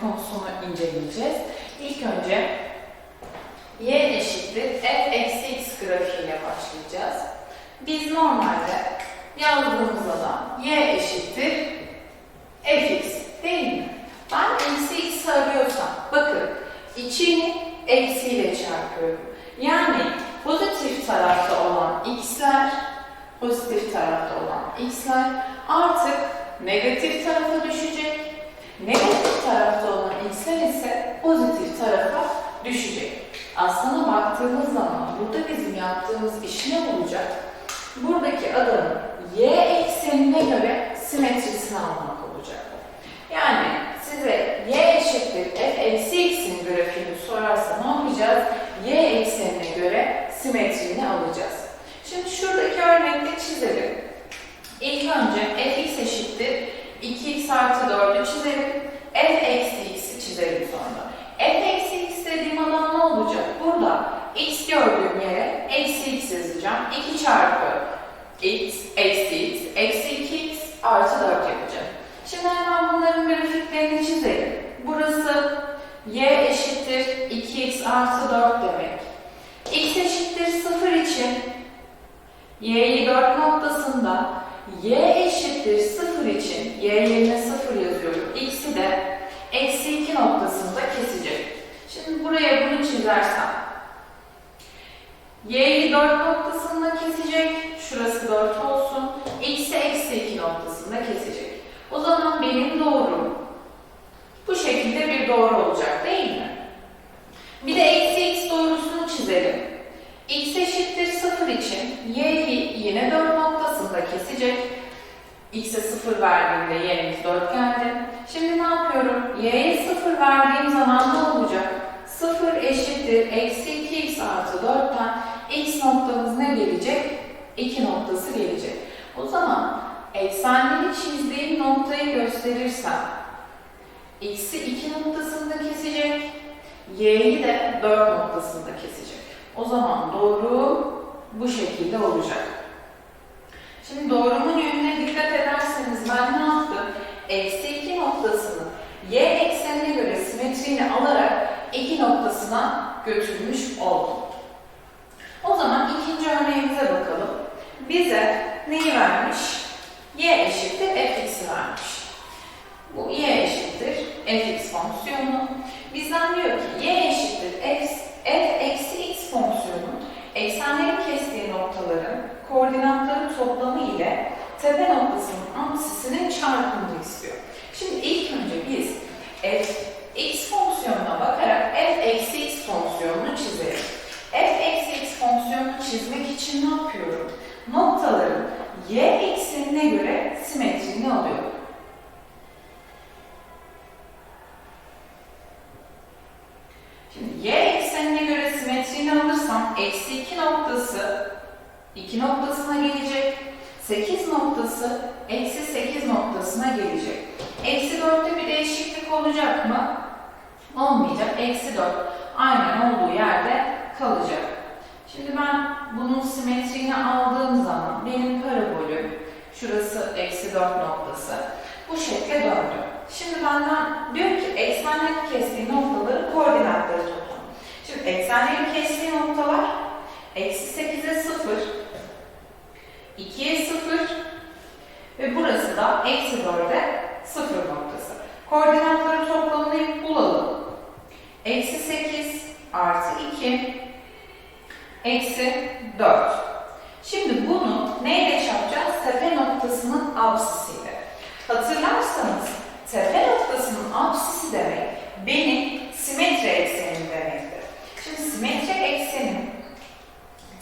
konusunu inceleyeceğiz. İlk önce y eşittir f eksi x grafiğiyle başlayacağız. Biz normalde yazdığımızda da y eşittir fx değil mi? Ben eksi x arıyorsam bakın içini eksiyle çarpıyorum. Yani pozitif tarafta olan x'ler pozitif tarafta olan x'ler artık negatif tarafa düşecek. Negatif tarafta olan x'ler ise pozitif tarafa düşecek. Aslına baktığımız zaman burada bizim yaptığımız iş ne olacak? Buradaki adamın y eksenine göre simetrisini almak olacak. Yani size y eşittir f eksi x'in grafiğini sorarsa ne yapacağız? y eksenine göre simetrini alacağız. Şimdi şuradaki örnekte çizelim. İlk önce fx eşittir 2x artı 4'ü çizelim. f eksi x'i çizelim sonra. f eksi x dediğim adam ne olacak? Burada x gördüğüm yere eksi x yazacağım. 2 çarpı x eksi x eksi 2x artı 4 yapacağım. Şimdi hemen bunların grafiklerini çizelim. Burası y eşittir 2x artı 4 demek. x eşittir 0 için y'yi 4 noktasında y eşittir 0 için y yerine 0 yazıyorum. x'i de eksi 2 noktasında kesecek. Şimdi buraya bunu çizersem y'yi 4 noktasında kesecek. Şurası 4 olsun. x'i eksi 2 noktasında kesecek. O zaman benim doğrum bu şekilde bir doğru olacak değil mi? Bir de eksi x doğrusunu çizelim. X eşittir 0 için y'yi yine 4 noktasında kesecek. x'e 0 verdiğimde y'miz 4 geldi. Şimdi ne yapıyorum? y'ye 0 verdiğim zaman ne olacak? 0 eşittir eksi 2x artı 4'ten x noktamız ne gelecek? 2 noktası gelecek. O zaman eksenleri çizdiğim noktayı gösterirsem x'i 2 noktasında kesecek, y'yi de 4 noktasında kesecek. O zaman doğru bu şekilde olacak. Şimdi doğrumun yönüne dikkat ederseniz ben ne yaptım? Eksi 2 noktasını y eksenine göre simetriğini alarak 2 noktasına götürmüş oldum. O zaman ikinci örneğimize bakalım. Bize neyi vermiş? y eşittir fx'i vermiş. Bu y eşittir fx fonksiyonu. Bizden diyor ki y eşittir f, f eksi fonksiyonu eksenlerin kestiği noktaların koordinatları toplamı ile tepe noktasının apsisinin çarpımını istiyor. Şimdi ilk önce biz f x fonksiyonuna bakarak f eksi x fonksiyonunu çizelim. f eksi x fonksiyonunu çizmek için ne yapıyorum? Noktaların y eksenine göre simetrini alıyorum. Şimdi y eksenine göre simetrini alırsam eksi 2 noktası 2 noktasına gelecek. 8 noktası eksi 8 noktasına gelecek. Eksi 4'te bir değişiklik olacak mı? Olmayacak. Eksi 4 aynen olduğu yerde kalacak. Şimdi ben bunun simetriğini aldığım zaman benim parabolüm şurası eksi 4 noktası bu şekle döndü. Şimdi benden diyor ki eksenlerin kestiği noktaları koordinatları toplam. Eksenlerin kestiği noktalar eksi 8'e 0, 2'ye 0 ve burası da eksi 4'e 0 noktası. Koordinatları toplamını bulalım. Eksi 8 artı 2 eksi 4. Şimdi bunu neyle çarpacağız? Tepe noktasının absisiyle. Hatırlarsanız tepe noktasının absisi demek benim simetri eksenim demektir. Şimdi simetri eksenim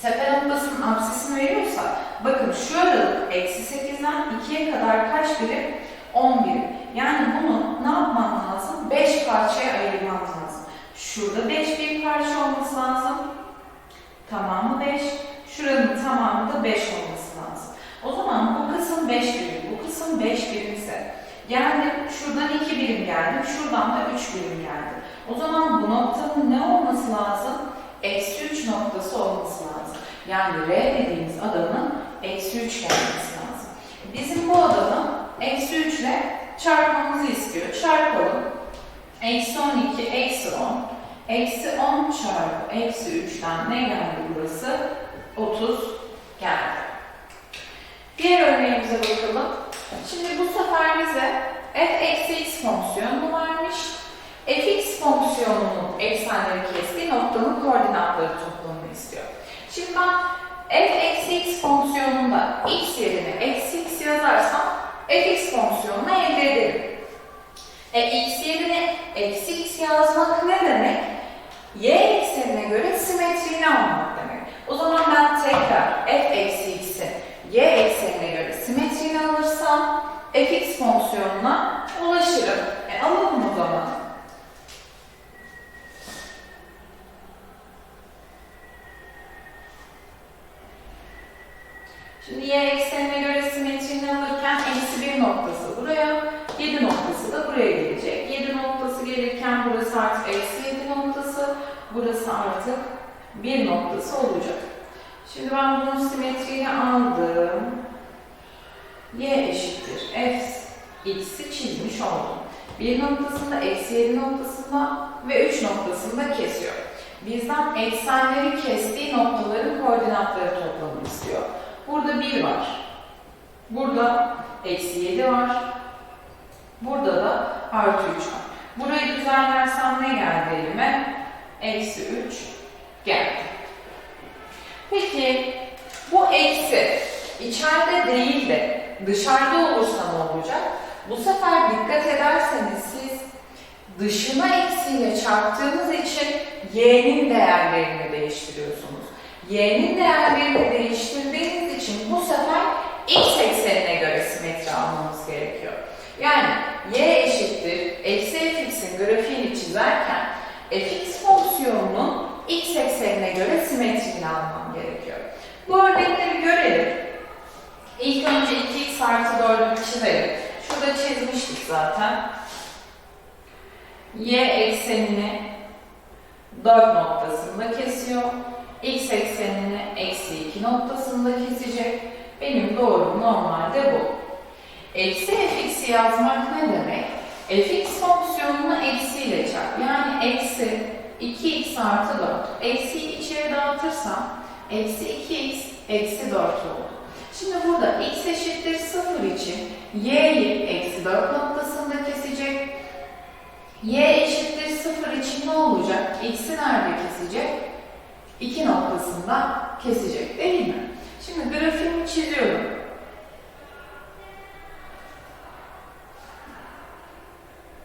tepe noktasının absisini veriyorsa bakın şu aralık eksi 8'den 2'ye kadar kaç birim? 10 birim. Yani bunu ne yapmam lazım? 5 parçaya ayırmam lazım. Şurada 5 bir parça olması lazım. Tamamı 5. Şuranın tamamı da 5 olması lazım. O zaman bu kısım 5 birim, bu kısım 5 birimse geldim şuradan 2 birim geldim, şuradan da 3 birim geldi. O zaman bu noktanın ne olması lazım? Eksi 3 noktası olması lazım. Yani R dediğimiz adamın eksi 3 gelmesi lazım. Bizim bu adamı eksi 3 ile çarpmamızı istiyor. Çarpalım. Eksi 12, eksi 10. Eksi 10 çarpı eksi 3'ten ne geldi burası? 30 geldi. Diğer örneğimize bakalım. Şimdi bu sefer bize f eksi x fonksiyonu vermiş. Fx fonksiyonunun eksenleri kestiği noktanın koordinatları toplamını istiyor. Şimdi ben f eksi x fonksiyonunda x yerine eksi x yazarsam fx fonksiyonunu elde ederim. E, x yerine eksi x yazmak ne demek? Y eksenine göre simetriğini almak demek. O zaman ben tekrar f eksi x'in y eksenine göre simetriğini alırsam fx fonksiyonuna ulaşırım. E alalım o zaman. Şimdi y eksenine göre simetriğini alırken eksi 1 noktası buraya, 7 noktası da buraya gelecek. 7 noktası gelirken burası artık eksi 7 noktası, burası artık 1 noktası olacak. Şimdi ben bunun simetriğini aldım. y eşittir f x'i çizmiş oldum. 1 noktasında, eksi 7 noktasında ve 3 noktasında kesiyor. Bizden eksenleri kestiği noktaların koordinatları toplamını istiyor. Burada 1 var. Burada eksi 7 var. Burada da artı 3 var. Burayı düzenlersem ne geldi elime? Eksi 3 geldi. Peki bu eksi içeride değil de dışarıda olursa ne olacak? Bu sefer dikkat ederseniz siz dışına eksiyle çarptığınız için y'nin değerlerini değiştiriyorsunuz. y'nin değerlerini değiştirdiğiniz x eksenine göre simetri almamız gerekiyor. Yani y eşittir eksi fx'in grafiğini çizerken fx fonksiyonunun x eksenine göre simetriğini almam gerekiyor. Bu örnekleri görelim. İlk önce 2x artı 4'ü çizelim. Şurada çizmiştik zaten. Y eksenini 4 noktasında kesiyor. X eksenini eksi 2 noktasında kesecek. Doğrum normalde bu. Eksi fx'i yazmak ne demek? fx fonksiyonunu eksiyle çarp. Yani eksi 2x artı 4. Eksiyi içeri dağıtırsam eksi 2x eksi 4 oldu. Şimdi burada x eşittir 0 için y'yi eksi 4 noktasında kesecek. y eşittir 0 için ne olacak? x'i nerede kesecek? 2 noktasında kesecek değil mi? Şimdi grafiğimi çiziyorum.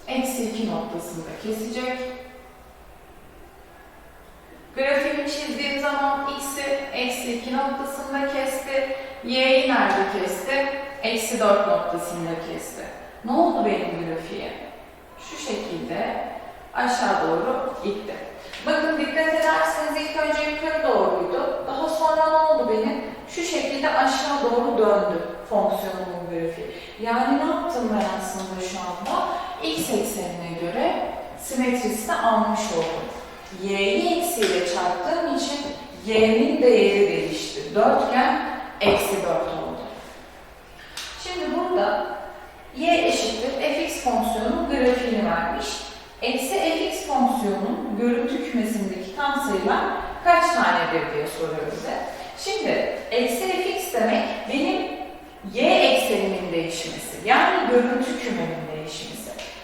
Eksi 2 noktasında kesecek. Grafiğimi çizdiğim zaman x'i eksi 2 noktasında kesti. Y'yi nerede kesti? Eksi 4 noktasında kesti. Ne oldu benim grafiğe? Şu şekilde aşağı doğru gitti. Bakın dikkat ederseniz ilk önce yukarı doğruydu. Daha sonra ne oldu benim? Şu şekilde aşağı doğru döndü fonksiyonumun grafiği. Yani ne yaptım ben aslında şu anda? X eksenine göre simetrisini almış oldum. Y'yi eksiyle çarptığım için Y'nin değeri değişti. Dörtgen eksi 4 oldu. Şimdi burada Y eşittir fx fonksiyonunun grafiğini vermiş. Eksi fx fonksiyonun görüntü kümesindeki tam sayılar kaç tanedir diye soruyor bize. Şimdi eksi fx demek benim y eksenimin değişmesi. Yani görüntü kümemin değişmesi.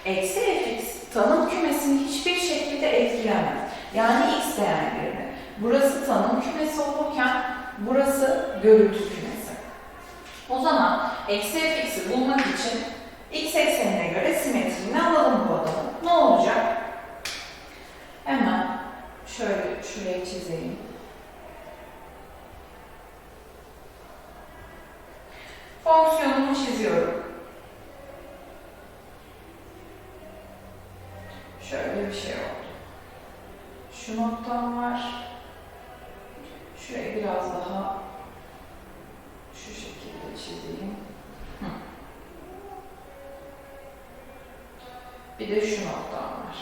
Eksi fx tanım kümesini hiçbir şekilde etkilemez. Yani x değerlerini. Burası tanım kümesi olurken burası görüntü kümesi. O zaman eksi fx'i bulmak için x eksenine göre simetrini alalım bu adamın. Ne olacak? Hemen şöyle şuraya çizeyim. Fonksiyonumu çiziyorum. Şöyle bir şey oldu. Şu noktam var. Şuraya biraz daha şu şekilde çizeyim. Bir de şu noktam var.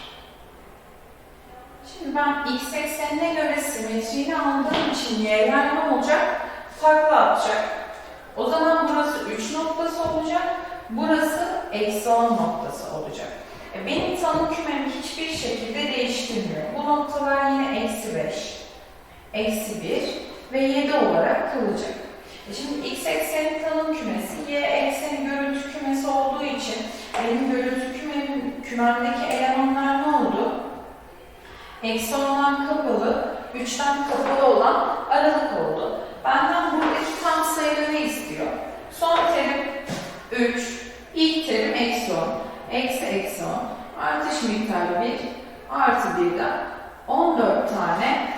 Şimdi ben x eksenine göre simetriğini aldığım için y'ler ne olacak? Takla atacak. O zaman burası 3 noktası olacak. Burası eksi 10 noktası olacak. Benim tanım kümemi hiçbir şekilde değiştirmiyor. Bu noktalar yine eksi 5, eksi 1 ve 7 olarak kalacak. E şimdi x ekseni tanım kümesi, y ekseni görüntü kümesi olduğu için benim görüntü kümem, kümemdeki elemanlar ne oldu? Eksi olan kapalı, 3'ten kapalı olan aralık oldu. Benden buradaki tam sayıları istiyor. Son terim 3, ilk terim eksi 10, eksi eksi 10, artış miktarı 1, artı 1'den 14 tane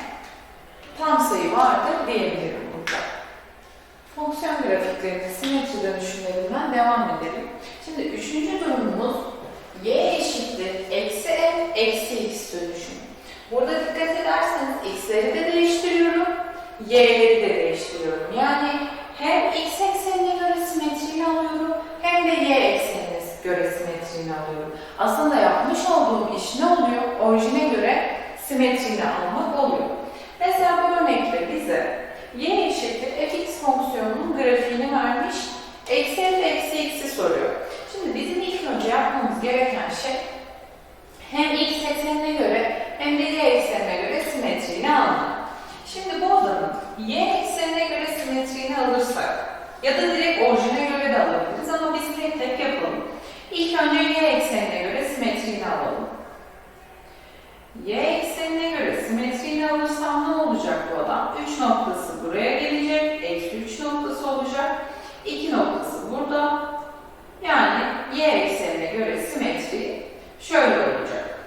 tam sayı vardır diyebilirim burada. Fonksiyon grafiklerinin simetri dönüşümlerinden devam edelim. Şimdi üçüncü durumumuz y eşittir eksi f eksi x dönüşümü. Burada dikkat ederseniz x'leri de değiştiriyorum, y'leri de değiştiriyorum. Yani hem x eksenine göre simetriğini alıyorum hem de y eksenine göre simetriğini alıyorum. Aslında yapmış olduğum iş ne oluyor? Orijine göre simetriğini almak oluyor. Mesela bu örnekte bize y eşittir fx fonksiyonunun grafiğini vermiş, eksi f eksi x'i soruyor. Şimdi bizim ilk önce yapmamız gereken şey hem x eksenine göre hem de y eksenine göre simetriğini almak. Şimdi bu adamın y eksenine göre simetriğini alırsak ya da direkt orijine göre de alabiliriz ama biz tek tek yapalım. İlk önce y eksenine göre simetriğini alalım. Y eksenine göre simetriğini alırsam ne olacak bu adam? 3 noktası buraya gelecek, eksi 3 noktası olacak. 2 noktası burada. Yani y eksenine göre simetri şöyle olacak.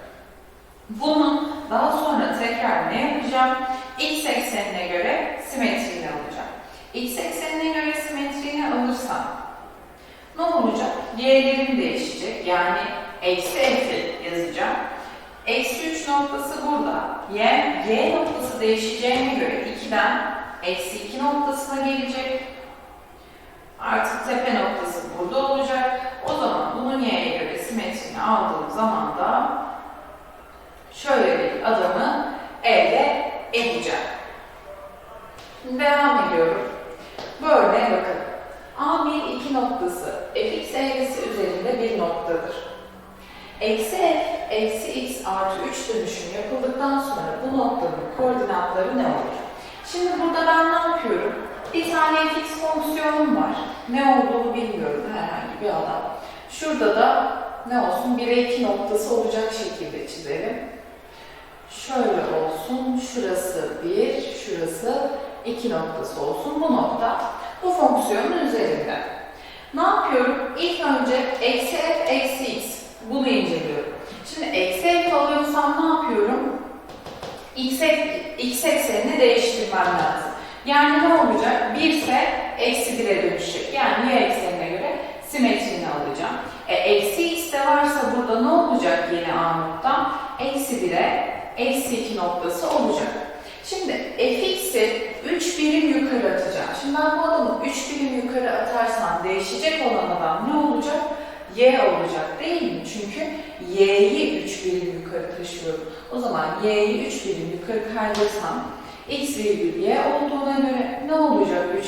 Bunun daha sonra tekrar ne yapacağım? X eksenine göre simetriğini alacağım. X eksenine göre simetriğini alırsam ne olacak? Y'lerim değişecek. Yani eksi f'i yazacağım. Eksi 3 noktası burada. Y, Y noktası değişeceğine göre 2'den eksi 2 noktasına gelecek. Artık tepe noktası burada olacak. O zaman bunun Y'ye göre simetrini aldığım zaman da şöyle bir adamı elde edeceğim. Devam ediyorum. Örneğe bakalım. A1 2 noktası fx eğrisi üzerinde bir noktadır. Eksi f eksi x artı 3 dönüşüm yapıldıktan sonra bu noktanın koordinatları ne olur? Şimdi burada ben ne yapıyorum? Bir tane fx fonksiyonum var. Ne olduğunu bilmiyorum herhangi bir adam. Şurada da ne olsun? 1'e 2 noktası olacak şekilde çizelim. Şöyle olsun. Şurası 1, şurası 2 noktası olsun. Bu nokta bu fonksiyonun üzerinde. Ne yapıyorum? İlk önce eksi f eksi x bunu inceliyorum. Şimdi eksi f alıyorsam ne yapıyorum? X, eksenini değiştirmem lazım. Yani ne olacak? 1 ise eksi 1'e dönüşecek. Yani y eksenine göre simetrini alacağım. E, eksi x de varsa burada ne olacak yeni a noktam? Eksi 1'e eksi 2 noktası olacak. Şimdi fx'i 3 birim yukarı atacağım. Şimdi ben bu adamı 3 birim yukarı atarsam değişecek olan adam ne olacak? y olacak değil mi? Çünkü y'yi 3 birim yukarı taşıyorum. O zaman y'yi 3 birim yukarı kaydırsam x virgül y olduğuna göre ne olacak 3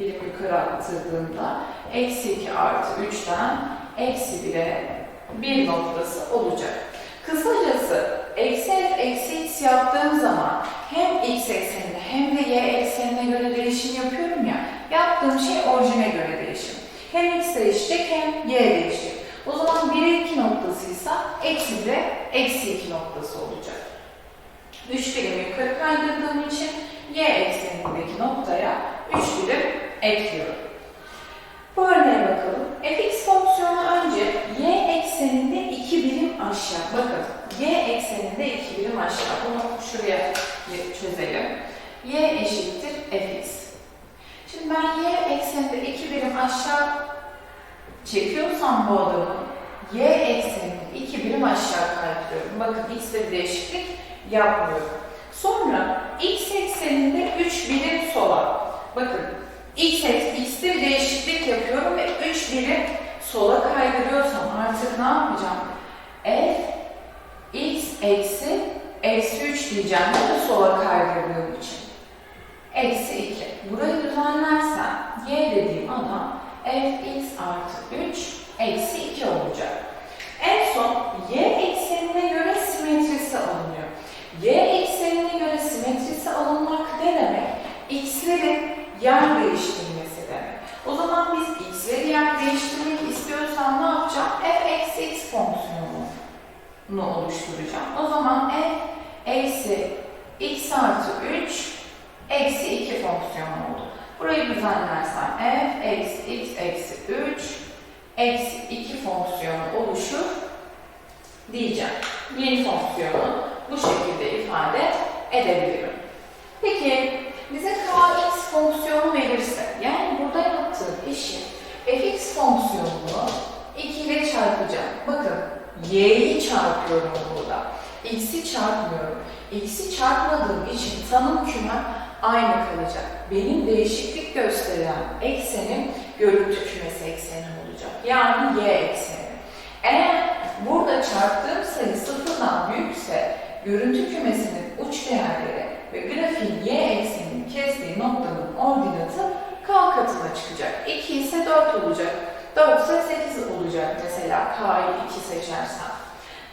birim yukarı attırdığımda? Eksi 2 artı 3'ten eksi 1'e 1 noktası olacak. Kısacası eksi f eksi x yaptığım zaman hem x eksenine hem de y eksenine göre değişim yapıyorum ya, yaptığım şey orijine göre değişim. Hem x değişecek hem y değişecek. O zaman 1'e 2 noktasıysa eksi 1'e eksi 2 noktası olacak. 3 birim yukarı kaydırdığım için y eksenindeki noktaya 3 birim ekliyorum. Bu örneğe bakalım. fx fonksiyonu önce y ekseninde 2 birim aşağı. Bakın y ekseninde 2 birim aşağı. Bunu şuraya çözelim. y eşittir fx. Şimdi ben y ekseninde 2 birim aşağı çekiyorsam bu adamı y ekseninde 2 birim aşağı kaydırıyorum. Bakın x'te bir değişiklik yapmıyorum. Sonra x ekseninde 3 birim sola. Bakın x x'te bir değişiklik yapıyorum ve 3 birim sola kaydırıyorsam artık ne yapacağım? f x eksi eksi 3 diyeceğim ya da sola kaydırdığım için. Eksi 2. Burayı düzenlersem y dediğim adam fx artı 3 eksi 2 olacak. En son y yer değiştirmesi demek. O zaman biz x'leri yer değiştirmek istiyorsam ne yapacağım? f eksi x fonksiyonunu oluşturacağım. O zaman f eksi x artı 3 eksi 2 fonksiyonu oldu. Burayı düzenlersem f eksi x eksi 3 eksi 2 fonksiyonu oluşur diyeceğim. Bir fonksiyonu bu şekilde ifade edebilirim. Peki bize kx fonksiyonu verirse, yani burada yaptığım işi fx fonksiyonunu 2 ile çarpacağım. Bakın y'yi çarpıyorum burada. x'i çarpmıyorum. x'i çarpmadığım için tanım kümem aynı kalacak. Benim değişiklik gösteren eksenim görüntü kümesi ekseni olacak. Yani y ekseni. Eğer burada çarptığım sayı sıfırdan büyükse görüntü kümesinin uç değerleri ve grafiğin y ekseninin kestiği noktanın ordinatı k katına çıkacak. 2 ise 4 olacak. 4 ise 8 olacak mesela k'yı 2 seçersem.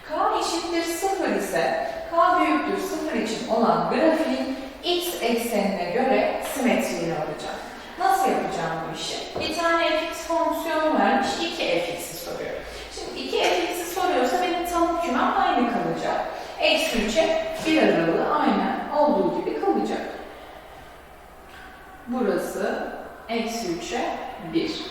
k eşittir 0 ise k büyüktür 0 için olan grafiğin x eksenine göre simetriğini alacağım. Nasıl yapacağım bu işi? Bir tane fx fonksiyonu vermiş, 2 fx'i soruyor. Şimdi 2 fx'i soruyorsa benim tanım kümem aynı kalacak. Eksi 3'e 1 aralığı aynen olduğu gibi kalacak. Burası eksi 3'e 1.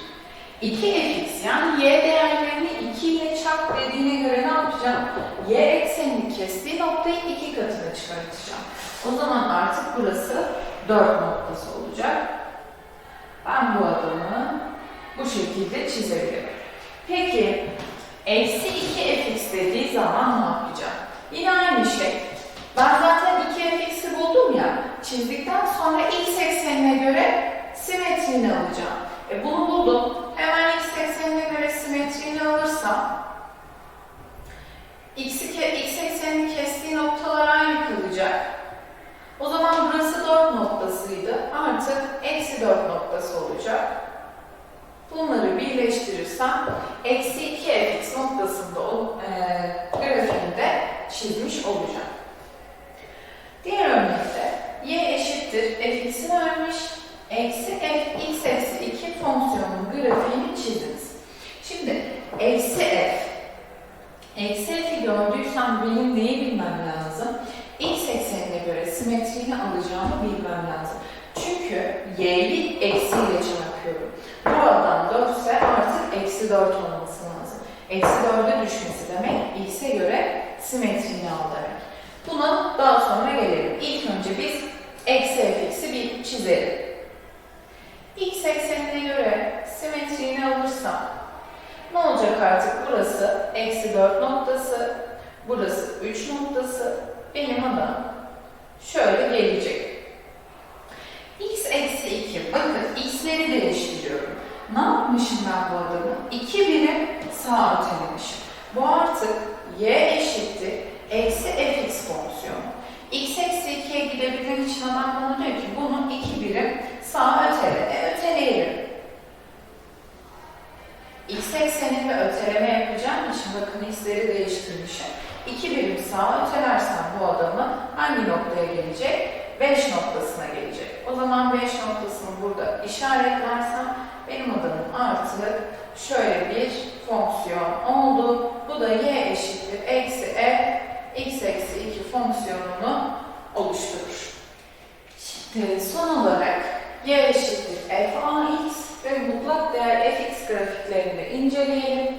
2 fx yani y değerlerini 2 ile çarp dediğine göre ne yapacağım? Y eksenini kestiği noktayı 2 katına çıkartacağım. O zaman artık burası 4 noktası olacak. Ben bu adımı bu şekilde çizebilirim. Peki eksi 2 fx dediği zaman ne yapacağım? Yine aynı şey. Ben zaten 2 fx'i buldum ya, çizdikten sonra x eksenine göre simetrini alacağım. E bunu buldum. Hemen x eksenine göre simetrini alırsam x, x eksenini kestiği noktalar aynı kalacak. O zaman burası 4 noktasıydı. Artık eksi 4 noktası olacak. Bunları birleştirirsem eksi 2 fx noktasında o e, grafiğinde çizmiş olacağım. Diğer örnekte y eşittir fx'i vermiş. Eksi f x eksi 2 fonksiyonun grafiğini çiziniz. Şimdi eksi f eksi f'i gördüysem benim neyi bilmem lazım? x eksenine göre simetriğini alacağımı bilmem lazım. Çünkü y'yi eksiyle çarpıyorum. Buradan 4 ise artık eksi 4 olması lazım. Eksi 4'e düşmesi demek x'e göre simetrini al. Buna daha sonra gelelim. İlk önce biz eksi fx'i bir çizelim. x eksenine simetriğini alırsam ne olacak artık? Burası eksi 4 noktası, burası 3 noktası, benim adam şöyle gelecek. x eksi 2. Bakın x'leri değiştiriyorum. Ne yapmışım ben bu adamı? 2 birim sağa ötelemişim. Bu artık y eşittir eksi fx fonksiyonu. x eksi 2'ye gidebildiğim için adam bana diyor ki bunu 2 birim sağa ötele. E öteleyelim. X ekseninde öteleme yapacağım için bakın x'leri değiştirmişim. 2 birim sağa ötelersem bu adamı hangi noktaya gelecek? 5 noktasına gelecek. O zaman 5 noktasını burada işaretlersem benim adamım artık şöyle bir fonksiyon oldu. Bu da y eşittir eksi f x eksi 2 fonksiyonunu oluşturur. Şimdi son olarak y eşittir f ax ve mutlak değer fx grafiklerini inceleyelim.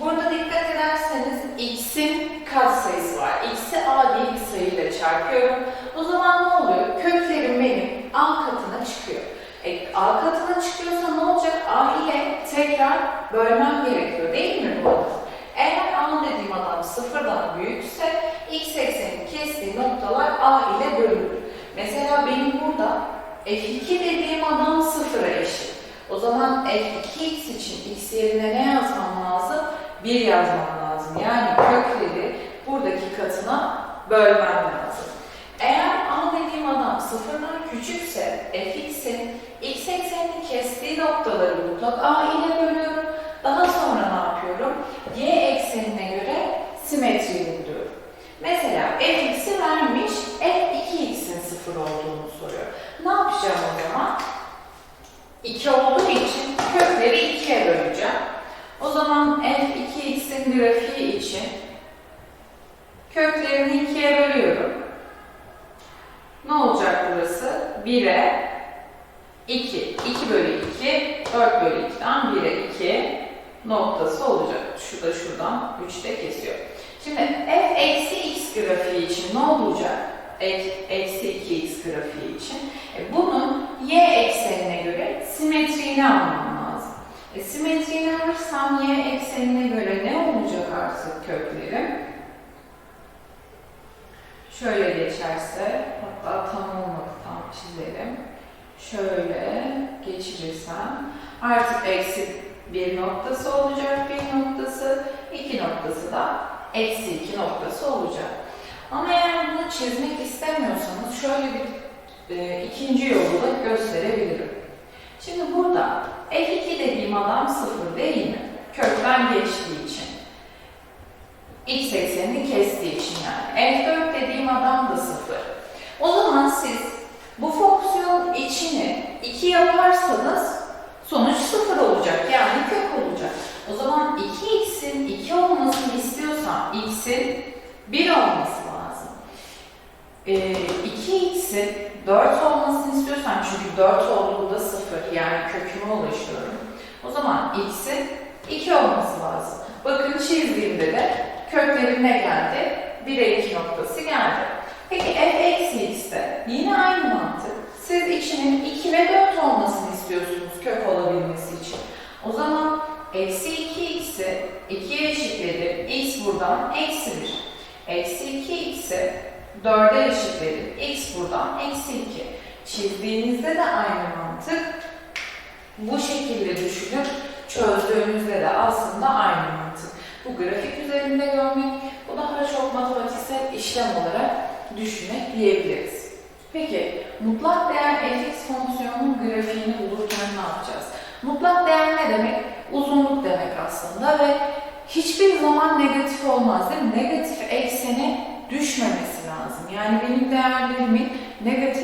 Burada dikkat ederseniz x'in katsayısı var. x'i a diye bir sayıyla çarpıyorum. O zaman ne oluyor? Köklerim benim a katına çıkıyor. E, a katına çıkıyorsa ne olacak? a ile tekrar bölmem gerekiyor değil mi bu adam? Eğer a dediğim adam sıfırdan büyükse x eksenin kestiği noktalar a ile bölünür. Mesela benim burada f2 dediğim adam sıfıra eşit. O zaman f2x için x yerine ne yazmam lazım? 1 yazmam lazım. Yani kökleri buradaki katına bölmem lazım. Eğer a dediğim adam sıfırdan küçükse fx'in x eksenini kestiği noktaları mutlak a ile bölüyorum. Daha sonra ne yapıyorum? y eksenine göre simetri buluyorum. Mesela fx'i vermiş, f2x'in sıfır sıfır olduğunu soruyor. Ne yapacağım o zaman? 2 olduğu için kökleri 2'ye böleceğim. O zaman f2x'in grafiği için köklerini 2'ye bölüyorum. Ne olacak burası? 1'e 2. 2 bölü 2, 4 bölü 2'den 1'e 2 noktası olacak. Şu da şuradan 3'te kesiyor. Şimdi f eksi x grafiği için ne olacak? Ek- Eksi 2x grafiği için. Bunun y eksenine göre simetriğini almam lazım. E, simetriğini alırsam y eksenine göre ne olacak artık köklerim? Şöyle geçerse, hatta tam olmadı tam çizelim. Şöyle geçirirsem artık eksi bir noktası olacak, bir noktası, iki noktası da eksi iki noktası olacak. Ama eğer bunu çizmek istemiyorsanız şöyle bir e, ikinci yolu da gösterebilirim. Şimdi burada F2 dediğim adam sıfır değil mi? Kökten geçtiği için. X eksenini kestiği için yani. F4 dediğim adam da sıfır. O zaman siz bu fonksiyon içini 2 yaparsanız sonuç sıfır olacak. Yani kök olacak. O zaman 2x'in 2 olmasını istiyorsam x'in 1 olması lazım. Ee, 2x'in 4 olmasını istiyorsam çünkü 4 olduğunda 0 yani köküme ulaşıyorum. O zaman x'in 2 olması lazım. Bakın çizdiğimde de köklerim ne geldi? 1'e 2 noktası geldi. Peki f eksi x'te yine aynı mantık. Siz içinin 2 ve 4 olmasını istiyorsunuz kök olabilmesi için. O zaman eksi 2x'i 2'ye eşitledim. x buradan eksi 1. Eksi 2x'i 4'e eşitledim. x buradan eksi 2. Çizdiğinizde de aynı mantık. Bu şekilde düşünüp çözdüğünüzde de aslında aynı mantık. Bu grafik üzerinde görmek, bu daha çok matematiksel işlem olarak düşünmek diyebiliriz. Peki, mutlak değer fx fonksiyonunun grafiğini bulurken ne yapacağız? Mutlak değer ne demek? Uzunluk demek aslında ve hiçbir zaman negatif olmaz değil mi? negative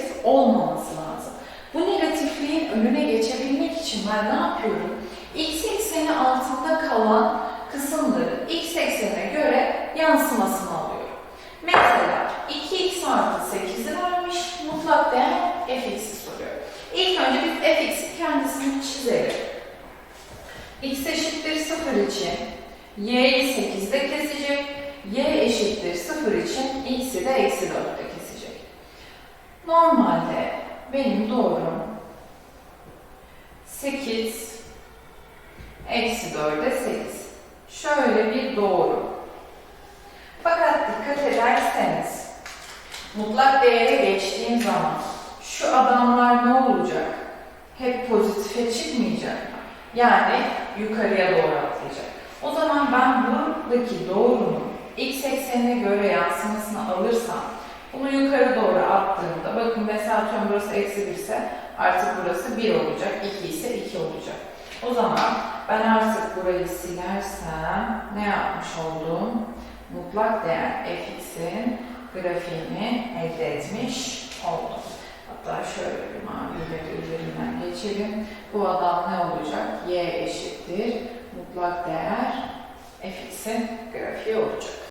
mutlak değere geçtiğim zaman şu adamlar ne olacak? Hep pozitife çıkmayacak. Yani yukarıya doğru atlayacak. O zaman ben buradaki doğrunun x eksenine göre yansımasını alırsam bunu yukarı doğru attığımda bakın mesela atıyorum burası eksi 1 ise artık burası 1 olacak. 2 ise 2 olacak. O zaman ben artık burayı silersem ne yapmış oldum? Mutlak değer fx'in grafiğini elde etmiş oldum. Hatta şöyle bir maviyle de üzerinden geçelim. Bu adam ne olacak? y eşittir. Mutlak değer fx'in grafiği olacak.